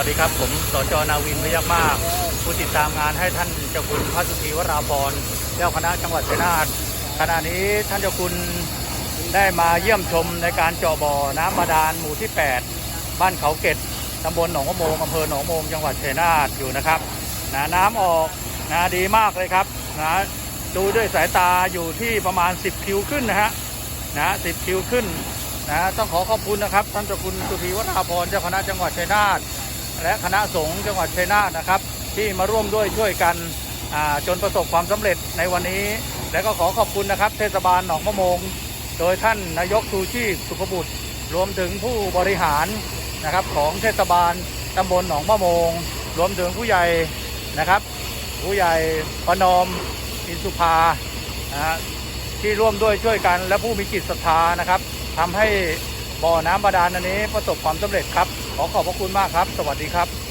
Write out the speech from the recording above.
วัสดีครับ ผมสจนาวินพยักมาก ผู้ติดตามงานให้ท่านเจ้าคุณพระสุธีวราพรเจ้าคณะจังหวัดชัยนาทขณะนี้ท่านเจ้าคุณได้มาเยี่ยมชมในการเจาะบ่อน้ำบาดาลหมู่ที่ 8 บ้านเขาเก็ดตำบลหนองโมงอำเภอหนองโมงจังหวัดชัยนาทอยู่นะครับนะน้ำออกนะดีมากเลยครับนะดูด้วยสายตาอยู่ที่ประมาณ 10 คิวขึ้นนะฮะนะ10 คิวขึ้นนะต้องขอขอบคุณนะครับท่านเจ้าคุณสุธีวัฒนาพรเจ้าคณะจังหวัดชัยนาท และคณะสงฆ์จังหวัดชัยนาทนะครับ ที่มาร่วมด้วยช่วยกันจนประสบความสำเร็จในวันนี้ และก็ขอขอบคุณนะครับ เทศบาลหนองมะมง โดยท่านนายกชูชีพสุขบุตร รวมถึงผู้บริหารนะครับของเทศบาลตำบลหนองมะมง รวมถึงผู้ใหญ่นะครับ ผู้ใหญ่ประนอมอินสุภานะที่ร่วมด้วยช่วยกันและผู้มีจิตศรัทธานะครับทำให้ บ่อน้ำบาดาลอันนี้ประสบความสำเร็จครับ ขอขอบพระคุณมากครับ สวัสดีครับ